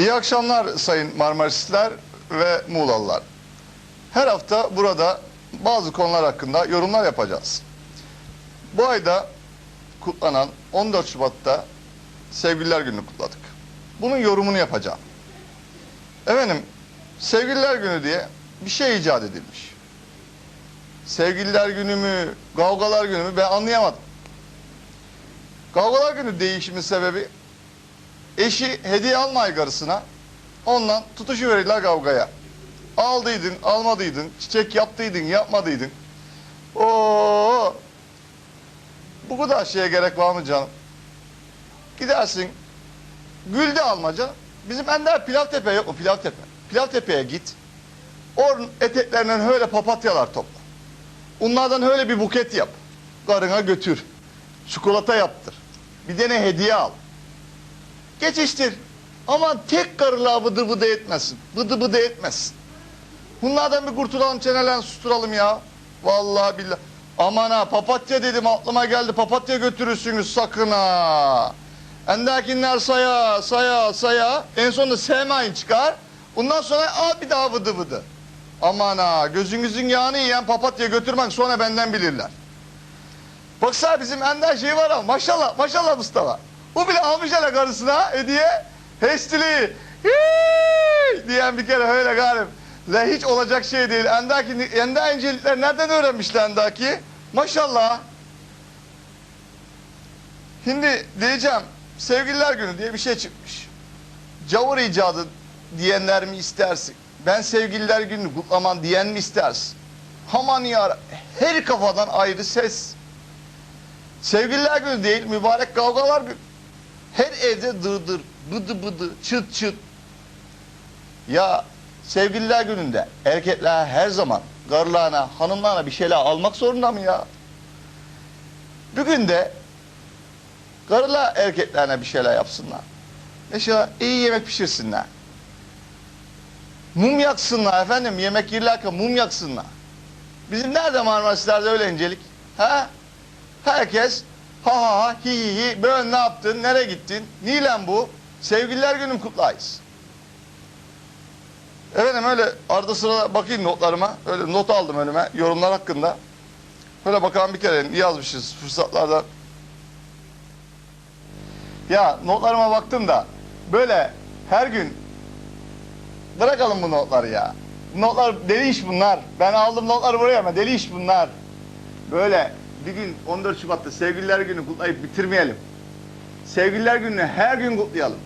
İyi akşamlar sayın Marmaristler ve Muğlalılar. Her hafta burada bazı konular hakkında yorumlar yapacağız. Bu ayda kutlanan 14 Şubat'ta Sevgililer Günü kutladık. Bunun yorumunu yapacağım. Efendim, Sevgililer Günü diye bir şey icat edilmiş. Sevgililer Günü mü, Kavgalar Günü mü ben anlayamadım. Kavgalar Günü değişimin sebebi eşi hediye almay karısına ondan tutuşu verirler kavgaya. Aldıydın, almadıydın, çiçek yaptıydın, yapmadıydın. Oo! Bu kadar şeye gerek var mı canım? Gidersin, gül de alma canım. Bizim Ender Pilavtepe yok mu Pilavtepe? Pilavtepe'ye git. Onun eteklerinden öyle papatyalar topla. Onlardan öyle bir buket yap. Karına götür. Çikolata yaptır. Bir tane hediye al. Geçiştir. Aman tek karılığa bıdı bıdı etmesin. Bıdı bıdı etmesin. Bunlardan bir kurtulalım çenelerini susturalım ya. Vallahi billahi. Aman ha papatya dedim aklıma geldi. Papatya götürürsünüz sakın ha. Endakinler saya saya saya. En sonunda sevmeyin çıkar. Ondan sonra al bir daha vıdı vıdı. Aman ha gözünüzün yağını yiyen papatya götürmek sonra benden bilirler. Baksana bizim ender şey var ama maşallah maşallah Mustafa. Bu bile almış hele karısına hediye. Hestili hii diyen bir kere öyle garip. La hiç olacak şey değil. Endaki, ender incelikler nereden öğrenmişler endaki? Maşallah. Şimdi diyeceğim sevgililer günü diye bir şey çıkmış. Cavur icadı diyenler mi istersin? Ben sevgililer günü kutlaman diyen mi istersin? Aman ya her kafadan ayrı ses. Sevgililer günü değil mübarek kavgalar günü. Her evde dırdır, bıdı bıdı, çıt çıt. Ya sevgililer gününde erkekler her zaman karılarına, hanımlarına bir şeyler almak zorunda mı ya? Bugün de karılar erkeklerine bir şeyler yapsınlar. Mesela iyi yemek pişirsinler. Mum yaksınlar efendim yemek yerlerken mum yaksınlar. Bizim nerede Marmarisler'de öyle incelik? Ha? Herkes ha ha ha hi hi hi böyle ne yaptın nereye gittin? Nilen bu? Sevgililer günüm kutlayız. Efendim öyle arada sırada bakayım notlarıma. Öyle not aldım önüme yorumlar hakkında. Böyle bakalım bir kere yazmışız fırsatlarda. Ya notlarıma baktım da böyle her gün bırakalım bu notları ya. Notlar deli iş bunlar. Ben aldım notları buraya ama deli iş bunlar. Böyle bir gün 14 Şubat'ta sevgililer günü kutlayıp bitirmeyelim. Sevgililer gününü her gün kutlayalım.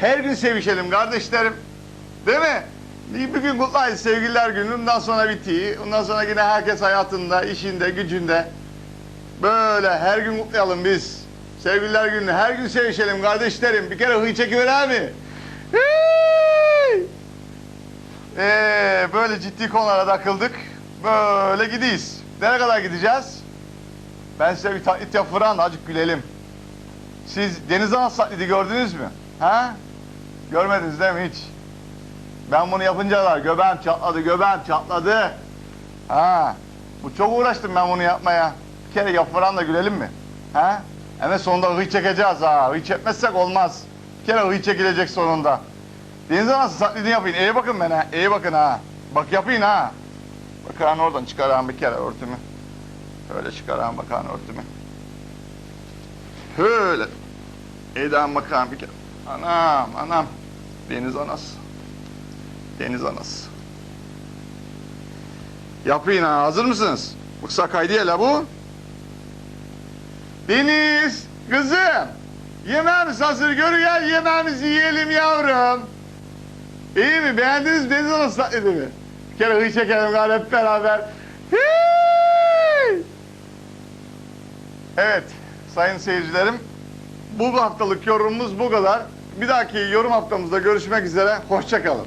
Her gün sevişelim kardeşlerim. Değil mi? Bir, gün kutlayız sevgililer günü. Ondan sonra bitiyor. Ondan sonra yine herkes hayatında, işinde, gücünde. Böyle her gün kutlayalım biz. Sevgililer gününü her gün sevişelim kardeşlerim. Bir kere hıy çekiver mi? Hıy! Ee, böyle ciddi konulara takıldık. Böyle gidiyiz. Nereye kadar gideceğiz? Ben size bir taklit yapıran azıcık gülelim. Siz deniz anası taklidi gördünüz mü? Ha? Görmediniz değil mi hiç? Ben bunu yapıncalar göbeğim çatladı, göbeğim çatladı. Ha? Bu çok uğraştım ben bunu yapmaya. Bir kere yapıran da gülelim mi? Ha? Hemen sonunda hıy çekeceğiz ha. Hıy çekmezsek olmaz. Bir kere hıy çekilecek sonunda. Deniz anası taklidini yapayım. İyi bakın bana. İyi bakın ha. Bak yapayım ha. Bakan oradan çıkarağım bir kere örtümü. Öyle çıkarağım bakan örtümü. Öyle. Eden bakan bir kere. Anam anam. Deniz anası. Deniz anası. Yapayım ha. Hazır mısınız? Bıksa kaydı hele bu. Deniz, kızım. Yemeğimiz hazır. Görü gel yemeğimizi yiyelim yavrum. İyi mi? Beğendiniz mi? Deniz anası taklidi mi? Bir kere hıy çekelim galiba hep beraber. Hii! Evet, sayın seyircilerim. Bu haftalık yorumumuz bu kadar. Bir dahaki yorum haftamızda görüşmek üzere. Hoşçakalın.